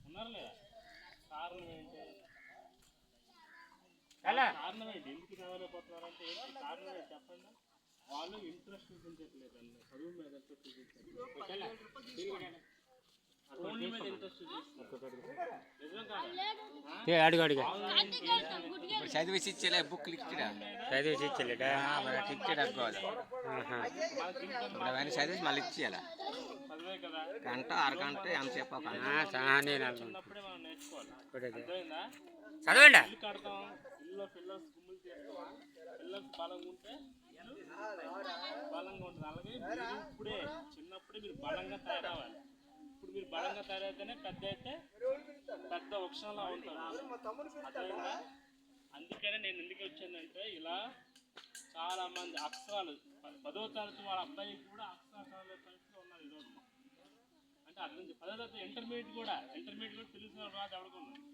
ఉన్నారు లేదా కారణం ఏంటి కారణం ఏంటి ఎందుకు చదవలేకపోతున్నారంటే ఏంటి కారణం ఏంటి చెప్పండి. వాళ్ళు ఇంట్రెస్ట్ చూపించట్లేదండి చదువు మీద చూపించట్లేదు అడుగు చదివేసి ఇచ్చేలే బుక్లు ఇచ్చిరా చదివేసి ఇచ్చలేడా? మరి అట్లా ఇచ్చాడు అనుకోవాలి ఇప్పుడు అవన్నీ చదివేసి మళ్ళీ ఇచ్చేయాలి? గంట అరగంట ఇప్పుడే అర్థమైందా? చదవండి? బలంగా ఉంటే ఇల్లు బలంగా ఉంటుంది. అలాగే ఇప్పుడే చిన్నప్పుడే మీరు బలంగా తయారవ్వాలి. ఇప్పుడు మీరు బలంగా తయారైతేనే పెద్ద అయితే పెద్ద వృక్షంలా ఉంటారు అందుకనే నేను ఎందుకు వచ్చానంటే ఇలా చాలా మంది అక్షరాలు పదో తరగతి వాళ్ళ అబ్బాయికి కూడా అక్షరాలు పరిస్థితి ఉన్నారు ఈరోజు. అంటే అర్థం పదో తరగతి ఇంటర్మీడియట్ కూడా ఇంటర్మీడియట్ కూడా తెలుసు రాదు ఎవడుకున్నాడు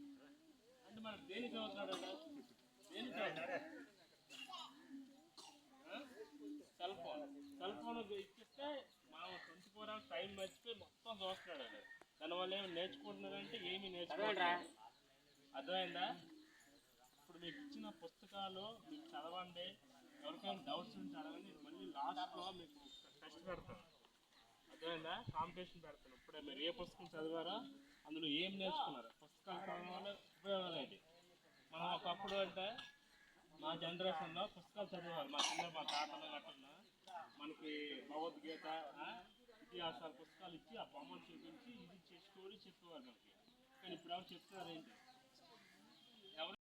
అంటే మనం దేనికి చదువుతున్నాడు దేనికి చదువుతున్నాడు? Cell phone. సెల్ ఫోన్ ఇచ్చిస్తే మనం ట్వంటీ ఫోర్ అవర్స్ టైం మర్చిపోయి చూస్తున్నాడు అది దానివల్ల ఏమి నేర్చుకుంటున్నారంటే ఏమీ నేర్చుకోరా అర్థమైందా? ఇప్పుడు మీకు ఇచ్చిన పుస్తకాలు మీకు చదవండి. ఎవరికైనా డౌట్స్ ఉంటే అడగండి. మళ్ళీ లాస్ట్లో మీకు టెస్ట్ పెడతాను. అర్థమైందా? కాంపిటీషన్ పెడతాను. ఇప్పుడే మీరు ఏ పుస్తకం చదివారో అందులో ఏం నేర్చుకున్నారు. పుస్తకాలు చదవడం వల్ల ఉపయోగాలు ఏంటి? మనం ఒకప్పుడు అంటే మా జనరేషన్లో పుస్తకాలు చదివేవారు మా చిన్న మా తాతలు గట్ల మనకి భగవద్గీత ఇతిహాసాలు పుస్తకాలు ఇచ్చి ఆ బొమ్మలు చూపించి ఇది స్టోరీ చెప్పేవారు మనకి కానీ ఇప్పుడు ఎవరు చెప్తున్నారు ఏంటి